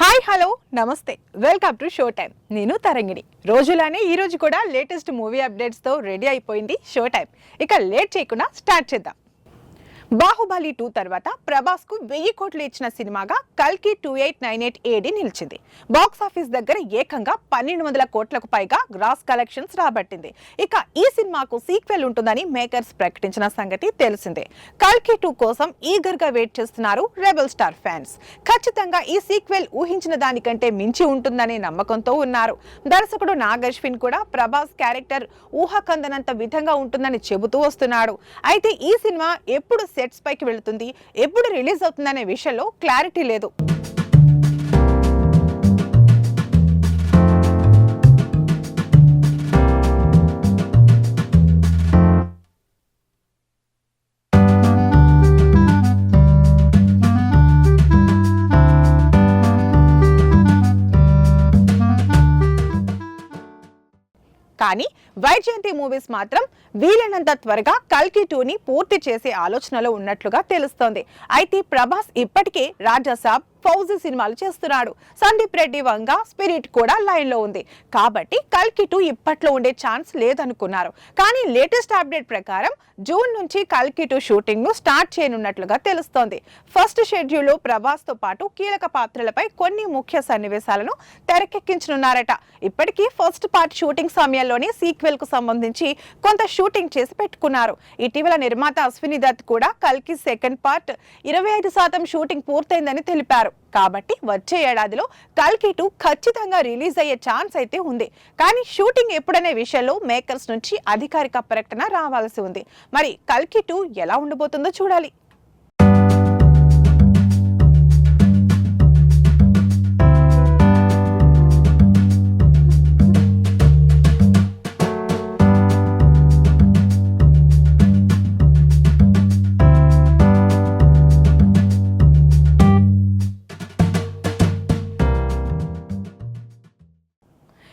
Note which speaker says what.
Speaker 1: Hi hello నమస్తే. Welcome to show time నేను తరంగిణి. రోజులానే ఈ రోజు కూడా లేటెస్ట్ మూవీ అప్డేట్స్తో రెడీ అయిపోయింది షో టైం ఇక లేట్ చేయకుండా స్టార్ట్ చేద్దాం. బాహుబలి టూ తర్వాత ప్రభాస్కు వెయ్యి కోట్లు ఇచ్చిన సినిమాగా కల్కి two eight nine eight AD నిలిచింది. బాక్స్ ఆఫీస్ దగ్గర ఏకంగా పన్నెండు వందల కోట్లకు పైగా గ్రాస్ కలెక్షన్స్ రాబట్టింది. ఇక ఈ సినిమాకు సీక్వెల్ ఉంటుందని మేకర్స్ ప్రకటించిన సంగతి తెలిసిందే. కల్కి టూ కోసం ఈగర్గా వెయిట్ చేస్తున్నారు రెబల్ స్టార్ ఫ్యాన్స్. ఖచ్చితంగా ఈ సీక్వెల్ ఊహించిన దానికంటే మించి ఉంటుందనే నమ్మకంతో ఉన్నారు. దర్శకుడు నాగ్ అశ్విన్ కూడా ప్రభాస్ క్యారెక్టర్ ఊహకందనంత విధంగా ఉంటుందని చెబుతూ వస్తున్నాడు. అయితే ఈ సినిమా ఎప్పుడు సెట్స్ పైకి వెళుతుంది. ఎప్పుడు రిలీజ్ అవుతుందనే విషయంలో క్లారిటీ లేదు. కానీ వైజయంతి మూవీస్ మాత్రం వీలైనంత త్వరగా కల్కి టూని పూర్తి చేసే ఆలోచనలో ఉన్నట్లుగా తెలుస్తోంది. అయితే ప్రభాస్ ఇప్పటికే రాజాసాబ్ ఫౌజీ సినిమాలు చేస్తున్నాడు. సందీప్ రెడ్డి వంగ స్పిరిట్ కూడా లైన్లో ఉంది. కాబట్టి కల్కి టూ ఇప్పట్లో ఉండే ఛాన్స్ లేదనుకున్నారు. కానీ లేటెస్ట్ అప్డేట్ ప్రకారం జూన్ నుంచి కల్కి టూ షూటింగ్ను స్టార్ట్ చేయనున్నట్లుగా తెలుస్తోంది. ఫస్ట్ షెడ్యూల్ ప్రభాస్తో ప్రభాస్తో పాటు కీలక పాత్రలపై కొన్ని ముఖ్య సన్నివేశాలను తెరకెక్కించనున్నారట. ఇప్పటికీ ఫస్ట్ పార్ట్ షూటింగ్ సమయంలోనే సీక్వెల్కు సంబంధించి కొంత షూటింగ్ చేసి పెట్టుకున్నారు. ఇటీవల నిర్మాత అశ్విని దత్ కూడా కల్కి సెకండ్ పార్ట్ ఇరవై ఐదు శాతం షూటింగ్ పూర్తయిందని తెలిపారు. కాబట్టి వచ్చే ఏడాదిలో కల్కి టూ ఖచ్చితంగా రిలీజ్ అయ్యే ఛాన్స్ అయితే ఉంది. కానీ షూటింగ్ ఎప్పుడనే విషయంలో మేకర్స్ నుంచి అధికారిక ప్రకటన రావాల్సి ఉంది. మరి కల్కి టూ ఎలా ఉండబోతుందో చూడాలి.